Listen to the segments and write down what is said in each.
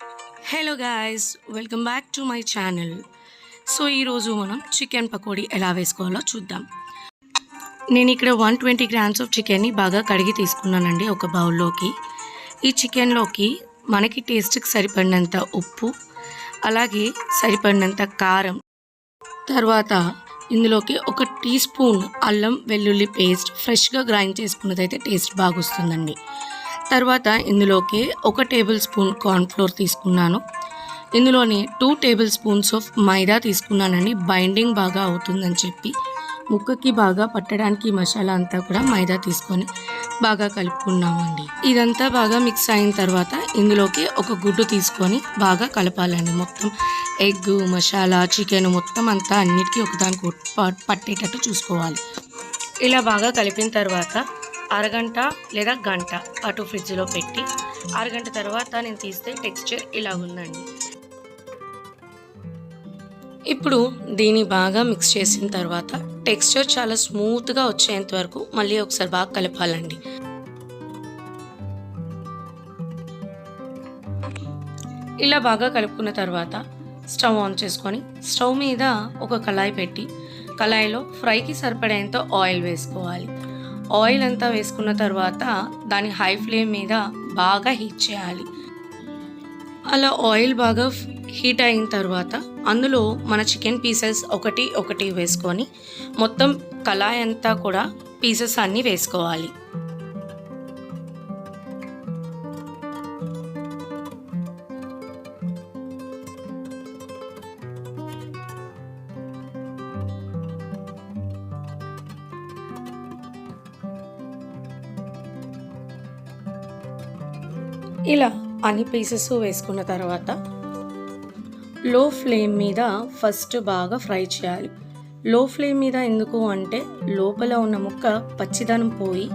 Hello guys welcome back to my channel so ఈరోజు మనం chicken pakodi ఎలా వేసుకోవాలో చూద్దాం. నేను ఇక్కడ వన్ ట్వంటీ గ్రామ్స్ ఆఫ్ చికెన్ని బాగా కడిగి తీసుకున్నానండి ఒక బౌల్లోకి. ఈ చికెన్లోకి మనకి టేస్ట్కి సరిపడినంత ఉప్పు అలాగే సరిపడినంత కారం తర్వాత ఇందులోకి ఒక టీ స్పూన్ అల్లం వెల్లుల్లి పేస్ట్ ఫ్రెష్గా గ్రైండ్ చేసుకున్నదైతే టేస్ట్ బాగా వస్తుందండి తర్వాత ఇందులోకి ఒక టేబుల్ స్పూన్ కార్న్ఫ్లోర్ తీసుకున్నాను. ఇందులోని two tablespoons of maida తీసుకున్నానండి. బైండింగ్ బాగా అవుతుందని చెప్పి. ముక్కకి బాగా పట్టడానికి మసాలా అంతా కూడా మైదా తీసుకొని బాగా కలుపుకున్నామండి. ఇదంతా బాగా మిక్స్ అయిన తర్వాత ఇందులోకి ఒక గుడ్డు తీసుకొని బాగా కలపాలండి. మొత్తం ఎగ్ మసాలా చికెన్ మొత్తం అంతా అన్నిటికీ ఒకదానికి ప- పట్టేటట్టు చూసుకోవాలి. ఇలా బాగా కలిపిన తర్వాత అరగంట లేదా గంట అటు ఫ్రిడ్జ్లో పెట్టి అరగంట తర్వాత నేను తీస్తే టెక్స్చర్ ఇలా ఉందండి. ఇప్పుడు దీన్ని బాగా మిక్స్ చేసిన తర్వాత టెక్స్చర్ చాలా స్మూత్గా వచ్చేంత వరకు మళ్ళీ ఒకసారి బాగా కలపాలండి. ఇలా బాగా కలుపుకున్న తర్వాత స్టవ్ ఆన్ చేసుకొని స్టవ్ మీద ఒక కళాయి పెట్టి కళాయిలో ఫ్రైకి సరిపడేంత ఆయిల్ వేసుకోవాలి. ఆయిల్ అంతా వేసుకున్న తర్వాత దాని హై ఫ్లేమ్ మీద బాగా హీట్ చేయాలి. అలా ఆయిల్ బాగా హీట్ అయిన తర్వాత అందులో మన చికెన్ పీసెస్ ఒకటి ఒకటి వేసుకొని మొత్తం కళాయి అంతా కూడా పీసెస్ అన్నీ వేసుకోవాలి. ఇలా అన్ని పీసెస్ వేసుకున్న తర్వాత లో ఫ్లేమ్ మీద ఫస్ట్ బాగా ఫ్రై చేయాలి. లో ఫ్లేమ్ మీద ఎందుకు అంటే లోపల ఉన్న ముక్క పచ్చిదనం పోయి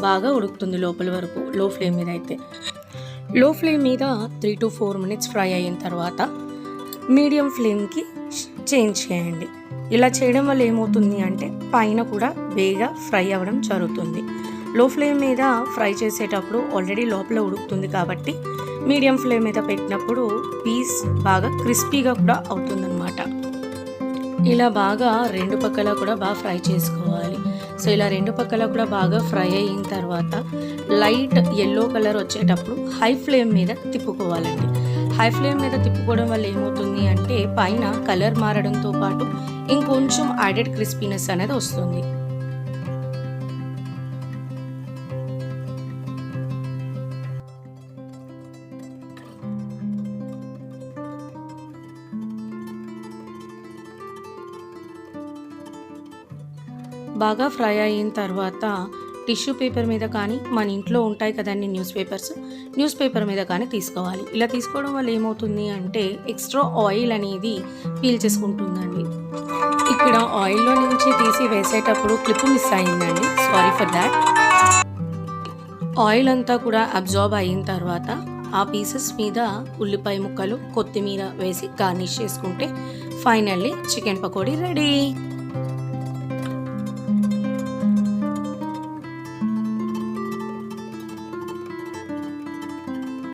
బాగా ఉడుకుతుంది లోపల వరకు లో ఫ్లేమ్ మీద అయితే. లో ఫ్లేమ్ మీద three to four minutes fry అయిన తర్వాత మీడియం ఫ్లేమ్కి చేంజ్ చేయండి. ఇలా చేయడం వల్ల ఏమవుతుంది అంటే పైన కూడా వేగా ఫ్రై అవ్వడం జరుగుతుంది. లో ఫ్లేమ్ మీద ఫ్రై చేసేటప్పుడు ఆల్రెడీ లోపల ఉడుకుతుంది కాబట్టి మీడియం ఫ్లేమ్ మీద పెట్టినప్పుడు పీస్ బాగా క్రిస్పీగా కూడా అవుతుందన్నమాట. ఇలా బాగా రెండు పక్కల కూడా బాగా ఫ్రై చేసుకోవాలి. సో ఇలా రెండు పక్కల కూడా బాగా ఫ్రై అయిన తర్వాత లైట్ ఎల్లో కలర్ వచ్చేటప్పుడు హై ఫ్లేమ్ మీద తిప్పుకోవాలండి. హై ఫ్లేమ్ మీద తిప్పుకోవడం వల్ల ఏమవుతుంది అంటే పైన కలర్ మారడంతో పాటు ఇంకొంచెం యాడెడ్ క్రిస్పీనెస్ అనేది వస్తుంది. బాగా ఫ్రై అయిన తర్వాత టిష్యూ పేపర్ మీద కానీ మన ఇంట్లో ఉంటాయి కదండి న్యూస్ పేపర్స్ న్యూస్ పేపర్ మీద కానీ తీసుకోవాలి. ఇలా తీసుకోవడం వల్ల ఏమవుతుంది అంటే ఎక్స్ట్రా ఆయిల్ అనేది ఫీల్ చేసుకుంటుందండి. ఇక్కడ ఆయిల్లో నుంచి తీసి వేసేటప్పుడు క్లిప్ మిస్ అయిందండి. సారీ ఫర్ దాట్ ఆయిల్ అంతా కూడా అబ్జార్బ్ అయిన తర్వాత ఆ పీసెస్ మీద ఉల్లిపాయ ముక్కలు కొత్తిమీర వేసి గార్నిష్ చేసుకుంటే ఫైనల్లీ చికెన్ పకోడీ రెడీ.